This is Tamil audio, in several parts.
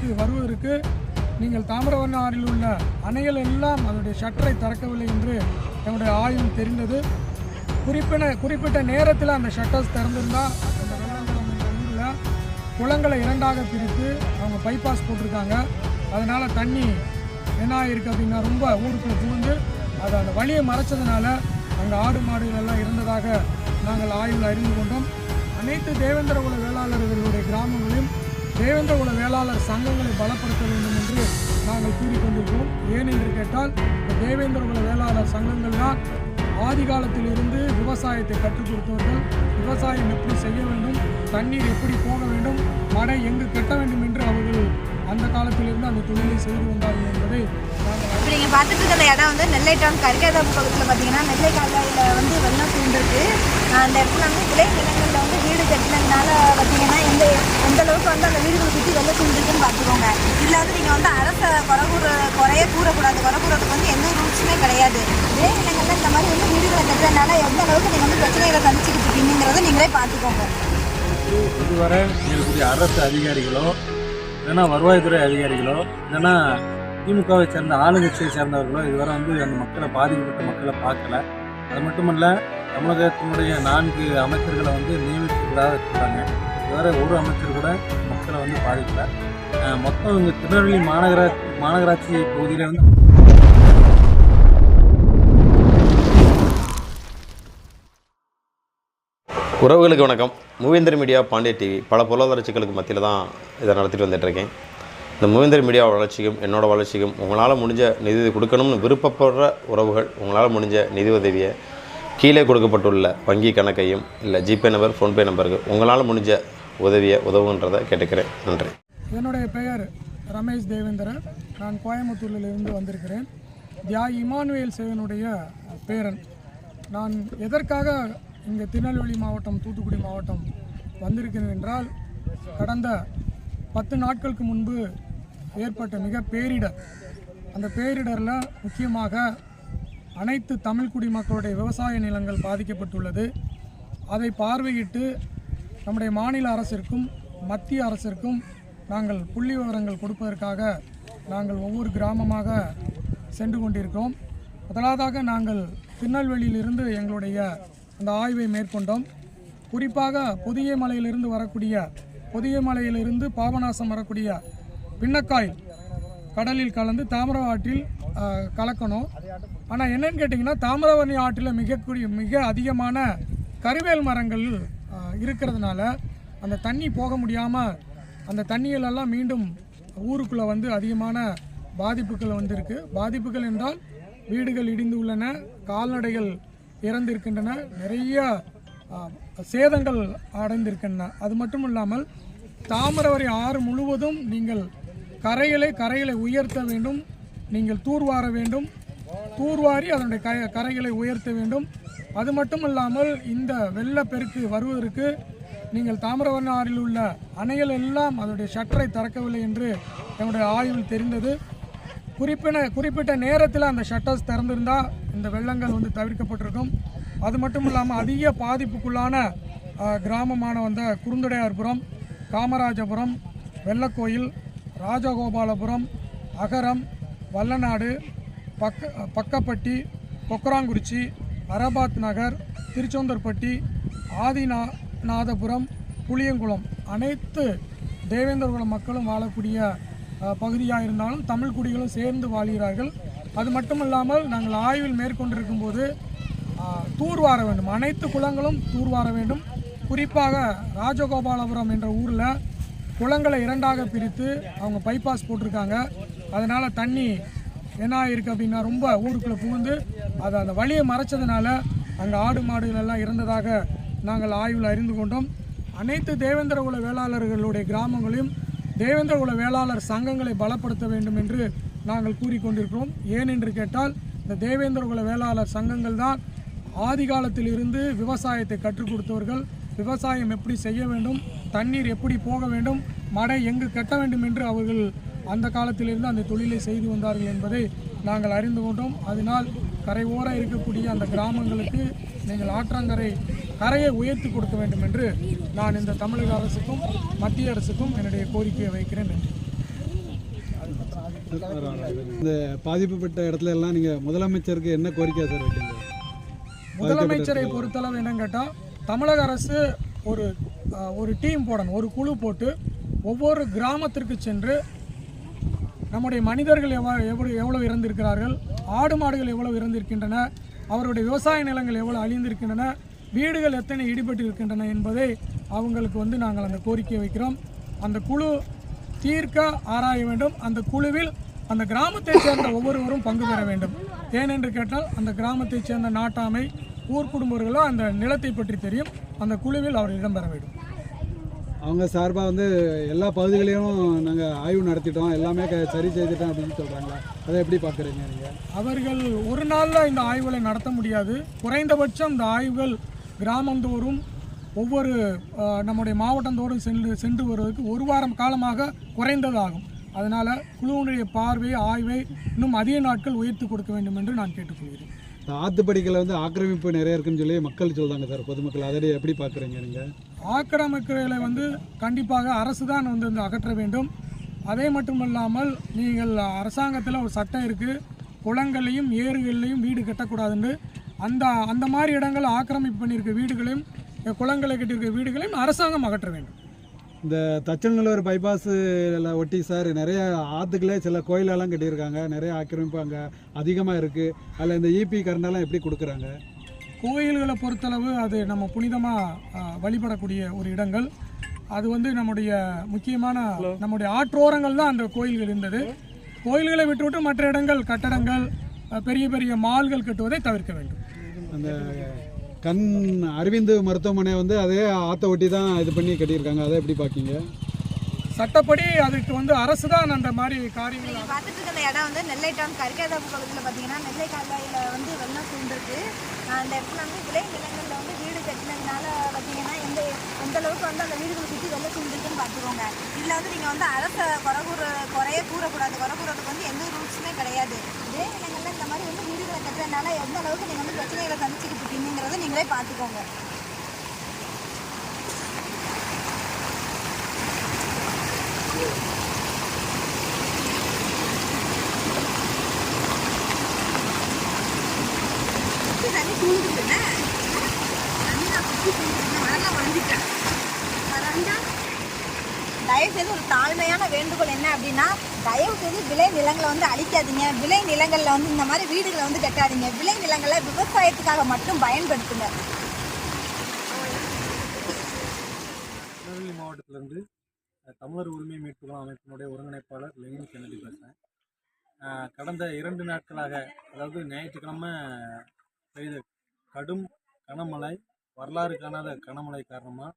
வெள்ளப்பெருக்கு வருவதற்கு நீங்கள் தாமிரவர்ண ஆறில் உள்ள அணைகள் எல்லாம் அதனுடைய ஷட்டரை திறக்கவில்லை என்று என்னுடைய ஆய்வில் தெரிந்தது. குறிப்பிட்ட குறிப்பிட்ட நேரத்தில் அந்த ஷட்டர்ஸ் திறந்திருந்தால் அந்த வெள்ளங்குளம் ஊரில் குளங்களை இரண்டாக பிரித்து அவங்க பைபாஸ் போட்டிருக்காங்க. அதனால் தண்ணி என்ன ஆயிருக்கு அப்படின்னா ரொம்ப ஊருக்குள்ள புகுந்து அது அந்த வழியை மறைச்சதுனால அங்கே ஆடு மாடுகள் எல்லாம் இருந்ததாக நாங்கள் ஆய்வில் அறிந்து கொண்டோம். அனைத்து தேவேந்திரகுல வேளாளர்களுடைய கிராமங்களையும் தேவேந்திர குல வேளாளர் சங்கங்களை பலப்படுத்த வேண்டும் என்று நாங்கள் கூறிக்கொண்டிருக்கிறோம். ஏன் என்று கேட்டால் இந்த தேவேந்திரகுல வேளாளர் சங்கங்கள் தான் ஆதி இருந்து விவசாயத்தை கற்றுக் கொடுத்தவர்கள். விவசாயம் எப்படி செய்ய வேண்டும் தண்ணீர் எப்படி போக வேண்டும் மழை எங்கு கட்ட வேண்டும் என்று அவர்கள் அந்த காலத்திலிருந்து அந்த தொழிலை செய்து வந்தார்கள் என்பதை நாங்கள் இப்போ நீங்கள் பார்த்துட்டு இருக்கிற இடம் வந்து நெல்லை டவுன் கரிகாதாபு பக்கத்தில் பார்த்தீங்கன்னா நெல்லை கால்வாயில் வந்து வெள்ளம் சூழ்ந்திருக்கு அந்த இடத்துல வந்து விளை நிலங்களில் வந்து வீடு கட்டினதுனால பார்த்தீங்கன்னா எந்த எந்த அளவுக்கு வந்து அந்த வீடுகளை சுற்றி வெள்ளம் சூழ்ந்திருக்குன்னு பார்த்துக்கோங்க. இதில் வந்து நீங்கள் வந்து அரசை குறை கூற குறைய கூறக்கூடாது. குறை கூறதுக்கு வந்து எந்த ரூல்ஸுமே கிடையாது. விளை நிலங்களில் இந்த மாதிரி வந்து வீடுகளை கட்டுறதுனால எந்த அளவுக்கு நீங்கள் வந்து பிரச்சனைகளை சந்திச்சுக்கிட்டு இருக்கீங்கிறத நீங்களே பார்த்துக்கோங்க. இதுவரை இருக்கக்கூடிய அரசு அதிகாரிகளோ இல்லைன்னா வருவாய்த்துறை அதிகாரிகளோ இல்லைன்னா திமுகவை சேர்ந்த ஆளுங்கட்சியை சேர்ந்தவர்களோ இதுவரை வந்து அந்த மக்களை பாதிக்கப்பட்ட மக்களை பார்க்கல. அது மட்டுமல்ல தமிழகத்தினுடைய நான்கு அமைச்சர்களை வந்து நியமிக்கிறதாக இருக்கிறாங்க இதுவரை ஒரு அமைச்சர் கூட மக்களை வந்து பாதிக்கல. மொத்தம் இங்கே திருநெல்வேலி மாநகரா மாநகராட்சி பகுதியில் வந்து உறவுகளுக்கு வணக்கம். மூவேந்தர் மீடியா பாண்டிய டிவி. பல பொருளாதார சிக்கலுக்கு மத்தியில் தான் இதை நடத்திட்டு வந்துட்டுருக்கேன். இந்த மூவேந்தர் மீடியா வளர்ச்சிக்கும் என்னோடய வளர்ச்சிக்கும் உங்களால் முடிஞ்ச நிதி கொடுக்கணும்னு விருப்பப்படுற உறவுகள் உங்களால் முடிஞ்ச நிதி உதவியை கீழே கொடுக்கப்பட்டுள்ள வங்கி கணக்கையும் இல்லை ஜிபே நம்பர் ஃபோன்பே நம்பருக்கு உங்களால் முடிஞ்ச உதவியை உதவுன்றதை கேட்டுக்கிறேன். நன்றி. என்னுடைய பெயர் ரமேஷ் தேவேந்திரன். நான் கோயம்புத்தூரிலிருந்து வந்திருக்கிறேன். தியா இமானுவேல் சேவனுடைய பேரன். நான் எதற்காக இங்கே திருநெல்வேலி மாவட்டம் தூத்துக்குடி மாவட்டம் வந்திருக்கிறது என்றால் கடந்த பத்து நாட்களுக்கு முன்பு ஏற்பட்ட மிக பேரிடர். அந்த பேரிடரில் முக்கியமாக அனைத்து தமிழ் குடிமக்களுடைய விவசாய நிலங்கள் பாதிக்கப்பட்டுள்ளது. அதை பார்வையிட்டு நம்முடைய மாநில அரசிற்கும் மத்திய அரசிற்கும் நாங்கள் புள்ளி விவரங்கள் கொடுப்பதற்காக நாங்கள் ஒவ்வொரு கிராமமாக சென்று கொண்டிருக்கிறோம். முதலாவதாக நாங்கள் திருநெல்வேலியிலிருந்து எங்களுடைய அந்த ஆய்வை மேற்கொண்டோம். குறிப்பாக புதிய மலையிலிருந்து வரக்கூடிய புதிய மலையிலிருந்து பாபநாசம் வரக்கூடிய பின்னக்காய் கடலில் கலந்து தாமிர ஆற்றில் கலக்கணும். ஆனால் என்னன்னு கேட்டிங்கன்னா தாமிரபரணி ஆற்றில் மிகக்கூடிய மிக அதிகமான கருவேல் மரங்கள் இருக்கிறதுனால அந்த தண்ணி போக முடியாமல் அந்த தண்ணியிலெல்லாம் மீண்டும் ஊருக்குள்ளே வந்து அதிகமான பாதிப்புகள் வந்திருக்கு. பாதிப்புகள் என்றால் வீடுகள் இடிந்து உள்ளன கால்நடைகள் இறந்திருக்கின்றன. நிறைய சேதங்கள் அடைந்திருக்கின்றன. அது மட்டும் இல்லாமல் தாமிரவரி ஆறு முழுவதும் நீங்கள் கரைகளை கரைகளை உயர்த்த வேண்டும். நீங்கள் தூர்வார வேண்டும். தூர்வாரி அதனுடைய க கரைகளை உயர்த்த வேண்டும். அது மட்டும் இல்லாமல் இந்த வெள்ளப்பெருக்கு வருவதற்கு நீங்கள் தாமிரவர்ண ஆறில் உள்ள அணைகள் எல்லாம் அதனுடைய ஷட்டரை திறக்கவில்லை என்று எங்களுடைய ஆய்வில் தெரிந்தது. குறிப்பின குறிப்பிட்ட நேரத்தில் அந்த ஷட்டர்ஸ் திறந்திருந்தால் இந்த வெள்ளங்கள் வந்து தவிர்க்கப்பட்டிருக்கும். அது மட்டும் இல்லாமல் அதிக பாதிப்புக்குள்ளான கிராமமான வந்த குறுந்தடையார்புரம் காமராஜபுரம் வெள்ளக்கோயில் ராஜகோபாலபுரம் அகரம் வல்லநாடு பக்க பக்கப்பட்டி கொக்கராங்குறிச்சி அரபாத் நகர் திருச்செந்தூர்பட்டி ஆதிநா நாதபுரம் புளியங்குளம் அனைத்து தேவேந்திரகுல மக்களும் வாழக்கூடிய பகுதியாக இருந்தாலும் தமிழ் குடிகளும் சேர்ந்து வாழ்கிறார்கள். அது மட்டுமல்லாமல் நாங்கள் ஆய்வில் மேற்கொண்டிருக்கும் போது தூர்வார வேண்டும். அனைத்து குளங்களும் தூர்வார வேண்டும். குறிப்பாக ராஜகோபாலபுரம் என்ற ஊரில் குளங்களை இரண்டாக பிரித்து அவங்க பைபாஸ் போட்டிருக்காங்க. அதனால் தண்ணி என்ன ஆயிருக்கு அப்படின்னா ரொம்ப ஊருக்குள்ளே புகுந்து அது அந்த வழியை மறைச்சதுனால அங்கே ஆடு மாடுகள் எல்லாம் நாங்கள் ஆய்வில் அறிந்து கொண்டோம். அனைத்து தேவேந்திர குல வேளாளர்களுடைய கிராமங்களையும் தேவேந்திர குல வேளாளர் சங்கங்களை பலப்படுத்த வேண்டும் என்று நாங்கள் கூறிக்கொண்டிருக்கிறோம். ஏன் என்று கேட்டால் இந்த தேவேந்திர குல வேளாளர் சங்கங்கள் தான் ஆதி காலத்தில் இருந்து விவசாயத்தை கற்றுக் கொடுத்தவர்கள். விவசாயம் எப்படி செய்ய வேண்டும் தண்ணீர் எப்படி போக வேண்டும் மழை எங்கு கட்ட வேண்டும் என்று அவர்கள் அந்த காலத்திலிருந்து அந்த தொழிலை செய்து வந்தார்கள் என்பதை நாங்கள் அறிந்து கொண்டோம். அதனால் கரை ஓர இருக்கக்கூடிய அந்த கிராமங்களுக்கு நீங்கள் ஆற்றங்கரை கரையை உயர்த்தி கொடுக்க வேண்டும் என்று நான் இந்த தமிழக அரசுக்கும் மத்திய அரசுக்கும் என்னுடைய கோரிக்கையை வைக்கிறேன். நன்றி. இந்த பாதிப்புப்பட்ட இடத்துல எல்லாம் நீங்கள் முதலமைச்சருக்கு என்ன கோரிக்கை சார் வைக்கீங்க முதலமைச்சரை பொறுத்தளவு என்னன்னு கேட்டால் தமிழக அரசு ஒரு ஒரு டீம் போடணும் ஒரு குழு போட்டு ஒவ்வொரு கிராமத்திற்கு சென்று நம்முடைய மனிதர்கள் எவ்வளோ எவ்வளோ எவ்வளோ இறந்திருக்கிறார்கள் ஆடு மாடுகள் எவ்வளவு இறந்திருக்கின்றன அவருடைய விவசாய நிலங்கள் எவ்வளோ அழிந்திருக்கின்றன வீடுகள் எத்தனை இடிபட்டு இருக்கின்றன என்பதை அவங்களுக்கு வந்து நாங்கள் அந்த கோரிக்கையை வைக்கிறோம். அந்த குழு தீர்க்க ஆராய வேண்டும். அந்த குழுவில் அந்த கிராமத்தைச் சேர்ந்த ஒவ்வொருவரும் பங்கு பெற வேண்டும். ஏனென்று கேட்டால் அந்த கிராமத்தைச் சேர்ந்த நாட்டாமை ஊர் குடும்பங்களோ அந்த நிலத்தை பற்றி தெரியும். அந்த குழுவில் அவர் இடம்பெற வேண்டும். அவங்க சார்பாக வந்து எல்லா பகுதிகளையும் நாங்கள் ஆய்வு நடத்திட்டோம். எல்லாமே சரி செய்துட்டோம் அப்படின்னு சொல்கிறாங்களா அதை எப்படி பார்க்குறீங்க நீங்கள் அவர்கள் ஒரு நாளில் இந்த ஆய்வுகளை நடத்த முடியாது. குறைந்தபட்சம் இந்த ஆய்வுகள் கிராமந்தோறும் ஒவ்வொரு நம்முடைய மாவட்டந்தோறும் சென்று சென்று வருவதற்கு ஒரு வாரம் காலமாக குறைந்ததாகும். அதனால் குழுவினுடைய பார்வை ஆய்வை இன்னும் அதிக நாட்கள் உயர்த்தி கொடுக்க வேண்டும் என்று நான் கேட்டுக்கொள்கிறேன். இந்த ஆத்துப்படிகளை வந்து ஆக்கிரமிப்பு நிறைய இருக்குன்னு சொல்லி மக்கள் சொல்றாங்க சார் பொதுமக்கள். அதை எப்படி பார்க்குறீங்க நீங்கள் ஆக்கிரமிப்புகளை வந்து கண்டிப்பாக அரசு தான் வந்து வந்து அகற்ற வேண்டும். அதே மட்டுமல்லாமல் நீங்கள் அரசாங்கத்தில் ஒரு சட்டம் இருக்குது குளங்களையும் ஏரிகள்லையும் வீடு கட்டக்கூடாதுன்னு அந்த அந்த மாதிரி இடங்கள் ஆக்கிரமிப்பு பண்ணியிருக்க வீடுகளையும் குளங்களை கட்டியிருக்க வீடுகளையும் அரசாங்கம் அகற்ற வேண்டும். இந்த தச்சநல்லூர் பைபாஸில் ஒட்டி சார் நிறைய ஆற்றுக்களே சில கோயிலெல்லாம் கட்டியிருக்காங்க. நிறைய ஆக்கிரமிப்பு அங்கே அதிகமாக இருக்குது அதில் இந்த இபி கரண்டெல்லாம் எப்படி கொடுக்குறாங்க? கோயில்களை பொறுத்தளவு அது நம்ம புனிதமாக வழிபடக்கூடிய ஒரு இடங்கள். அது வந்து நம்முடைய முக்கியமான நம்முடைய ஆற்றோரங்கள் தான் அந்த கோயில்கள் இருந்தது. கோயில்களை விட்டுவிட்டு மற்ற இடங்கள் கட்டடங்கள் பெரிய பெரிய மால்கள் கட்டுவதை தவிர்க்க வேண்டும். அந்த கண் அரவிந்த் மருத்துவமனை வந்து அதே ஆற்றை ஒட்டி தான் இது பண்ணி கட்டியிருக்காங்க. அதை எப்படி பார்க்கீங்க? சட்டப்படி அதுக்கு வந்து அரசு தான் அந்த மாதிரி காரியங்கள் பார்த்துட்டு இருக்க இந்த இடம் வந்து நெல்லை டவுன் கரிகாதாபு பகுதியில் பார்த்தீங்கன்னா நெல்லை கால்வாயில் வந்து வெள்ளம் சூழ்ந்திருக்கு. அந்த இடத்துல வந்து விளை நிலங்களில் வந்து வீடு கட்டினதுனால பார்த்தீங்கன்னா எந்த எந்த அளவுக்கு வந்து அந்த வீடுகளை சுற்றி வெள்ளம் சூழ்ந்திருக்குன்னு பார்த்துக்கோங்க. இதில் வந்து நீங்கள் வந்து அரசை குறை கூற குறைய கூறக்கூடாது. குறை கூறதுக்கு வந்து எந்த ரூல்ஸுமே கிடையாது. விளை நிலங்களில் இந்த மாதிரி வந்து வீடுகளை கட்டுறதுனால எந்த அளவுக்கு நீங்கள் வந்து பிரச்சனைகளை சந்திச்சுக்கிட்டு இருக்கீங்கிறத நீங்களே பார்த்துக்கோங்க. தண்ணி சூழ்ந்துட்டுண்ணே தண்ணி நான் சுற்றி சூழ்ந்துட்டேன் மரம்லாம் வளைஞ்சிட்டேன் வராண்டா தயவு செய்து ஒரு தாழ்மையான வேண்டுகோள் என்ன அப்படின்னா தயவு செய்து விளை நிலங்களை வந்து அழிக்காதீங்க. விளை நிலங்களில் வந்து இந்த மாதிரி வீடுகளை வந்து கட்டாதீங்க. விளை நிலங்களை விவசாயத்துக்காக மட்டும் பயன்படுத்துங்க. திருநெல்வேலி மாவட்டத்திலேருந்து தமிழர் உரிமை மீட்புகள் அமைப்பினுடைய ஒருங்கிணைப்பாளர் லெனின் கென்னடி பேசுகிறேன் கடந்த இரண்டு நாட்களாக அதாவது ஞாயிற்றுக்கிழமை பெய்த கடும் கனமழை வரலாறு காணாத கனமழை காரணமாக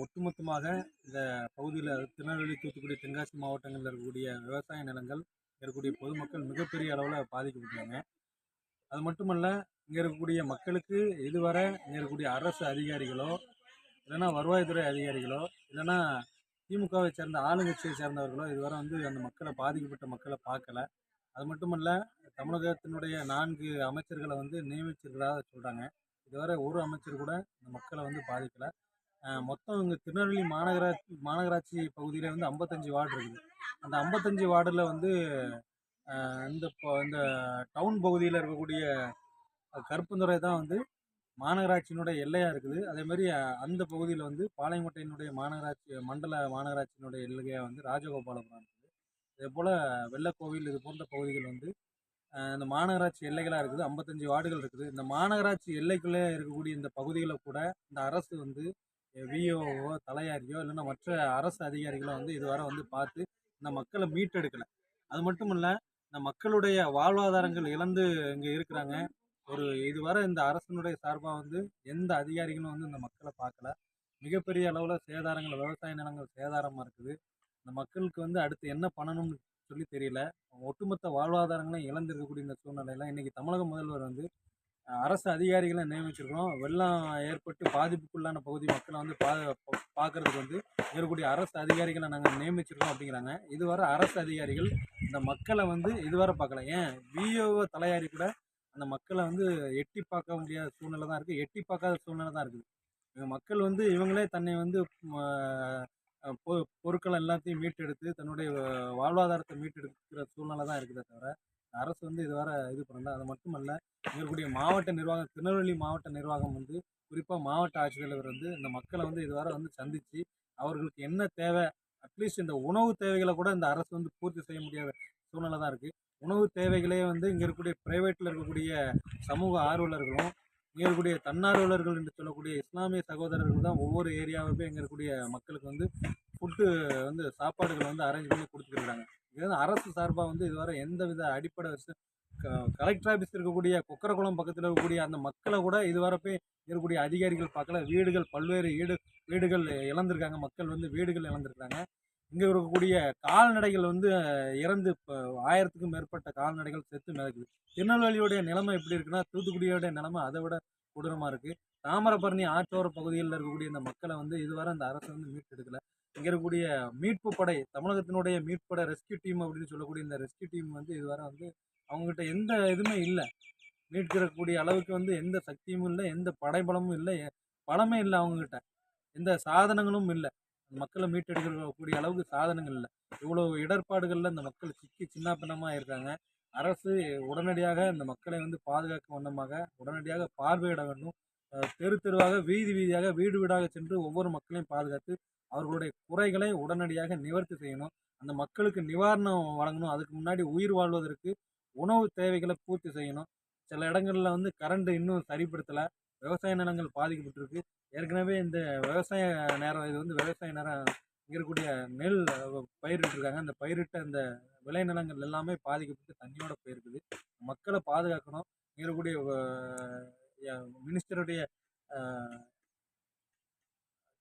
ஒட்டுமொத்தமாக இந்த பகுதியில் திருநெல்வேலி தூத்துக்குடி தென்காசி மாவட்டங்களில் இருக்கக்கூடிய விவசாய நிலங்கள் இருக்கக்கூடிய பொதுமக்கள் மிகப்பெரிய அளவில் பாதிக்கப்பட்டாங்க அது மட்டுமல்ல இங்கே இருக்கக்கூடிய மக்களுக்கு இதுவரை இங்கே இருக்கக்கூடிய அரசு அதிகாரிகளோ இல்லைன்னா வருவாய்த்துறை அதிகாரிகளோ இல்லைன்னா திமுகவை சேர்ந்த ஆளுங்கட்சியை சேர்ந்தவர்களோ இதுவரை வந்து அந்த மக்களை பாதிக்கப்பட்ட மக்களை பார்க்கல. அது மட்டுமல்ல தமிழகத்தினுடைய நான்கு அமைச்சர்களை வந்து நியமிச்சிருக்கிறதா சொல்கிறாங்க இதுவரை ஒரு அமைச்சர் கூட இந்த மக்களை வந்து பாதிக்கலை. மொத்தம் இங்கே திருநெல்வேலி மாநகராட்சி மாநகராட்சி பகுதியில் வந்து ஐம்பத்தஞ்சு வார்டு இருக்குது. அந்த ஐம்பத்தஞ்சு வார்டில் வந்து இந்த இப்போ இந்த டவுன் பகுதியில் இருக்கக்கூடிய கருப்புந்துறை தான் வந்து மாநகராட்சியினுடைய எல்லையாக இருக்குது. அதே மாதிரி அந்த பகுதியில் வந்து பாளையங்கோட்டையினுடைய மாநகராட்சி மண்டல மாநகராட்சியினுடைய எல்லையாக வந்து ராஜகோபாலபுரம் இருக்குது. அதே போல் வெள்ளக்கோவில் இது போன்ற பகுதிகள் வந்து இந்த மாநகராட்சி எல்லைகளாக இருக்குது. ஐம்பத்தஞ்சு வார்டுகள் இருக்குது. இந்த மாநகராட்சி எல்லைக்குள்ளே இருக்கக்கூடிய இந்த பகுதிகளை கூட இந்த அரசு வந்து விஓஓ தலையாரியோ இல்லைன்னா மற்ற அரசு அதிகாரிகளோ வந்து இதுவரை வந்து பார்த்து இந்த மக்களை மீட்டெடுக்கலை. அது மட்டும் இல்லை இந்த மக்களுடைய வாழ்வாதாரங்கள் இழந்து இங்கே இருக்கிறாங்க. ஒரு இதுவரை இந்த அரசினுடைய சார்பாக வந்து எந்த அதிகாரிகளும் வந்து இந்த மக்களை பார்க்கல. மிகப்பெரிய அளவில் சேதாரங்கள் விவசாய நிலங்கள் சேதாரமாக இருக்குது. இந்த மக்களுக்கு வந்து அடுத்து என்ன பண்ணணும்னு சொல்லி தெரியல. ஒட்டுமொத்த வாழ்வாதாரங்களும் இழந்திருக்கக்கூடிய இந்த சூழ்நிலையில் இன்றைக்கி தமிழக முதல்வர் வந்து அரசு அதிகாரிகளை நியமிச்சிருக்கிறோம். வெள்ளம் ஏற்பட்டு பாதிப்புக்குள்ளான பகுதி மக்களை வந்து பா பார்க்கறதுக்கு வந்து இருக்கக்கூடிய அரசு அதிகாரிகளை நாங்கள் நியமிச்சிருக்கோம் அப்படிங்கிறாங்க. இதுவரை அரசு அதிகாரிகள் இந்த மக்களை வந்து இதுவரை பார்க்கல ஏன்? விஓஓ தலையாரி கூட அந்த மக்களை வந்து எட்டி பார்க்க முடியாத சூழ்நிலை தான் இருக்குது எட்டி பார்க்காத சூழ்நிலை தான் இருக்குது. மக்கள் வந்து இவங்களே தன்னை வந்து பொ பொருட்கள் எல்லாத்தையும் மீட்டெடுத்து தன்னுடைய வாழ்வாதாரத்தை மீட்டெடுக்கிற சூழ்நிலை தான் இருக்குதே தவிர அரசு வந்து இதுவரை இது பண்ணல அது மட்டுமல்ல இருக்கக்கூடிய மாவட்ட நிர்வாகம் திருநெல்வேலி மாவட்ட நிர்வாகம் வந்து குறிப்பாக மாவட்ட ஆட்சித்தலைவர் வந்து இந்த மக்களை வந்து இதுவரை வந்து சந்தித்து அவர்களுக்கு என்ன தேவை அட்லீஸ்ட் இந்த உணவு தேவைகளை கூட இந்த அரசு வந்து பூர்த்தி செய்ய முடியாத சூழ்நிலை தான் இருக்குது உணவு தேவைகளே வந்து இங்கே இருக்கக்கூடிய ப்ரைவேட்டில் இருக்கக்கூடிய சமூக ஆர்வலர்களும் இங்கே இருக்கக்கூடிய தன்னார்வலர்கள் என்று சொல்லக்கூடிய இஸ்லாமிய சகோதரர்கள் தான் ஒவ்வொரு ஏரியாவுமே இங்கே இருக்கக்கூடிய மக்களுக்கு வந்து ஃபுட்டு வந்து சாப்பாடுகள் வந்து அரேஞ்ச் பண்ணி கொடுத்துருக்குறாங்க இது வந்து அரசு சார்பாக வந்து இதுவரை எந்த வித அடிப்படை வசதி க- கலெக்டர் ஆஃபீஸ் இருக்கக்கூடிய கொக்கரகுளம் பக்கத்தில் இருக்கக்கூடிய அந்த மக்களை கூட இதுவரை போய் இருக்கக்கூடிய அதிகாரிகள் பார்க்கல. வீடுகள் பல்வேறு வீடு வீடுகள் இழந்திருக்காங்க. மக்கள் வந்து வீடுகள் இழந்திருக்காங்க. இங்கே இருக்கக்கூடிய கால்நடைகள் வந்து இறந்து இப்போ ஆயிரத்துக்கும் மேற்பட்ட கால்நடைகள் செத்து மிதக்குது. திருநெல்வேலியுடைய நிலைமை எப்படி இருக்குன்னா தூத்துக்குடியோடைய நிலைமை அதை விட கொடூரமாக இருக்குது தாமிரபரணி ஆற்றோர பகுதியில் இருக்கக்கூடிய இந்த மக்களை வந்து இதுவரை அந்த அரசு வந்து மீட்டெடுக்கலை. இங்கே இருக்கக்கூடிய மீட்பு படை தமிழகத்தினுடைய மீட்படை ரெஸ்கியூ டீம் அப்படின்னு சொல்லக்கூடிய இந்த ரெஸ்கியூ டீம் வந்து இதுவரை வந்து அவங்ககிட்ட எந்த இதுவுமே இல்லை. மீட்கிறக்கூடிய அளவுக்கு வந்து எந்த சக்தியும் இல்லை எந்த படைபலமும் இல்லை எ- பலமே இல்லை அவங்ககிட்ட. எந்த சாதனங்களும் இல்லை. மக்களை மீட்டெடுக்கக்கூடிய அளவுக்கு சாதனங்கள் இல்லை. இவ்வளோ இடர்பாடுகளில் இந்த மக்கள் சிக்கி சின்ன பின்னமாக இருக்காங்க. அரசு உடனடியாக இந்த மக்களை வந்து பாதுகாக்கும் வண்ணமாக உடனடியாக பார்வையிட வேண்டும். தெரு தெருவாக வீதி வீதியாக வீடு வீடாக சென்று ஒவ்வொரு மக்களையும் பாதுகாத்து அவர்களுடைய குறைகளை உடனடியாக நிவர்த்தி செய்யணும். அந்த மக்களுக்கு நிவாரணம் வழங்கணும். அதுக்கு முன்னாடி உயிர் வாழ்வதற்கு உணவு தேவைகளை பூர்த்தி செய்யணும். சில இடங்களில் வந்து கரண்ட் இன்னும் சரிப்படுத்தலை. விவசாய நிலங்கள் பாதிக்கப்பட்டிருக்கு. ஏற்கனவே இந்த விவசாய நேரம் இது வந்து விவசாய நேரம் இங்கே இருக்கக்கூடிய நெல் பயிரிட்டிருக்காங்க அந்த பயிரிட்ட அந்த விளைநிலங்கள் எல்லாமே பாதிக்கப்பட்டு தண்ணியோட போயிருக்குது. மக்களை பாதுகாக்கணும். இங்கே இருக்கக்கூடிய மினிஸ்டருடைய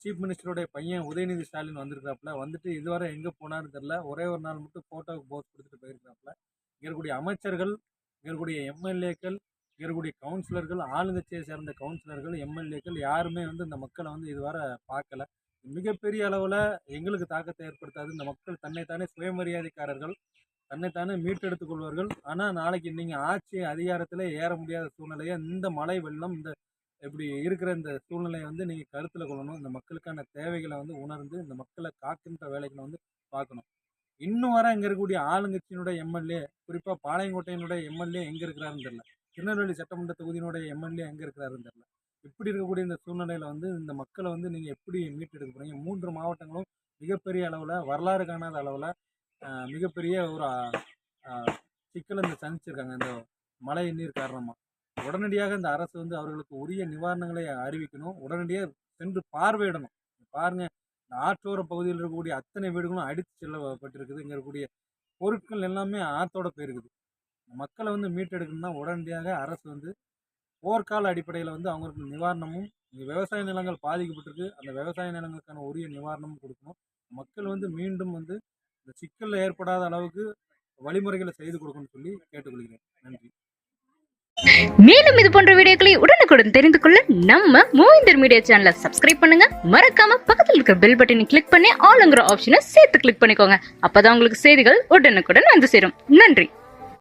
சீஃப் மினிஸ்டருடைய பையன் உதயநிதி ஸ்டாலின் வந்திருக்காப்புல வந்துட்டு இதுவரை எங்கே போனான்னு தெரில ஒரே ஒரு நாள் மட்டும் ஃபோட்டோவுக்கு போஸ் கொடுத்துட்டு போயிருக்கிறாப்புல. இங்கே இருக்கக்கூடிய அமைச்சர்கள் இங்கே இருக்கக்கூடிய எம்எல்ஏக்கள் இங்கே இருக்கக்கூடிய கவுன்சிலர்கள் ஆளுங்கட்சியை சேர்ந்த கவுன்சிலர்கள் எம்எல்ஏக்கள் யாருமே வந்து இந்த மக்களை வந்து இதுவரை பார்க்கல. மிகப்பெரிய அளவில் எங்களுக்கு தாக்கத்தை ஏற்படுத்தாது. இந்த மக்கள் தன்னைத்தானே சுயமரியாதைக்காரர்கள். தன்னைத்தானே மீட்டெடுத்துக் கொள்வார்கள். ஆனால் நாளைக்கு நீங்கள் ஆட்சி அதிகாரத்தில் ஏற முடியாத சூழ்நிலையை இந்த மழை வெள்ளம் இந்த இப்படி இருக்கிற இந்த சூழ்நிலையை வந்து நீங்கள் கருத்தில் கொள்ளணும். இந்த மக்களுக்கான தேவைகளை வந்து உணர்ந்து இந்த மக்களை காக்கின்ற வேலைகளை வந்து பார்க்கணும். இன்னும் வர இங்கே இருக்கக்கூடிய ஆளுங்கட்சியினுடைய எம்எல்ஏ குறிப்பாக பாளையங்கோட்டையினுடைய எம்எல்ஏ எங்கே இருக்கிறாருன்னு தெரியல. திருநெல்வேலி சட்டமன்ற தொகுதியினுடைய எம்எல்ஏ எங்கே இருக்கிறாருன்னு தெரியல. இப்படி இருக்கக்கூடிய இந்த சூழ்நிலையில் வந்து இந்த மக்களை வந்து நீங்கள் எப்படி மீட்டெடுக்க போகிறீங்க மூன்று மாவட்டங்களும் மிகப்பெரிய அளவில் வரலாறு காணாத அளவில் மிகப்பெரிய ஒரு சிக்கலை இந்த சந்திச்சிருக்காங்க. இந்த மழை நீர் காரணமாக உடனடியாக இந்த அரசு வந்து அவர்களுக்கு உரிய நிவாரணங்களை அறிவிக்கணும். உடனடியாக சென்று பார்வையிடணும். பாருங்கள் இந்த ஆற்றோர பகுதியில் இருக்கக்கூடிய அத்தனை வீடுகளும் அடித்து செல்லப்பட்டிருக்குது இங்கே இருக்கக்கூடிய பொருட்கள் எல்லாமே ஆற்றோட போயிருக்குது. மக்களை வந்து மீட்டெடுக்கணும்னா உடனடியாக அரசு வந்து போர்க்கால அடிப்படையில் வந்து அவங்களுக்கு நிவாரணமும் இங்கே விவசாய நிலங்கள் பாதிக்கப்பட்டிருக்கு. அந்த விவசாய நிலங்களுக்கான உரிய நிவாரணமும் கொடுக்கணும். மக்கள் வந்து மீண்டும் வந்து இந்த சிக்கல் ஏற்படாத அளவுக்கு வழிமுறைகளை செய்து கொடுக்கணும்னு சொல்லி கேட்டுக்கொள்கிறேன். நன்றி. மேலும் இது போன்ற வீடியோக்களை உடனுக்குடன் தெரிந்து கொள்ள நம்ம மூவிந்தர் மீடியா சேனலை சப்ஸ்கிரைப் பண்ணுங்க. மறக்காம பக்கத்தில் இருக்கிற பெல் பட்டனை கிளிக் பண்ணி ஆளுங்கிற ஆப்ஷனை சேர்த்து கிளிக் பண்ணிக்கோங்க. அப்பதான் உங்களுக்கு செய்திகள் உடனுக்குடன் வந்து சேரும். நன்றி.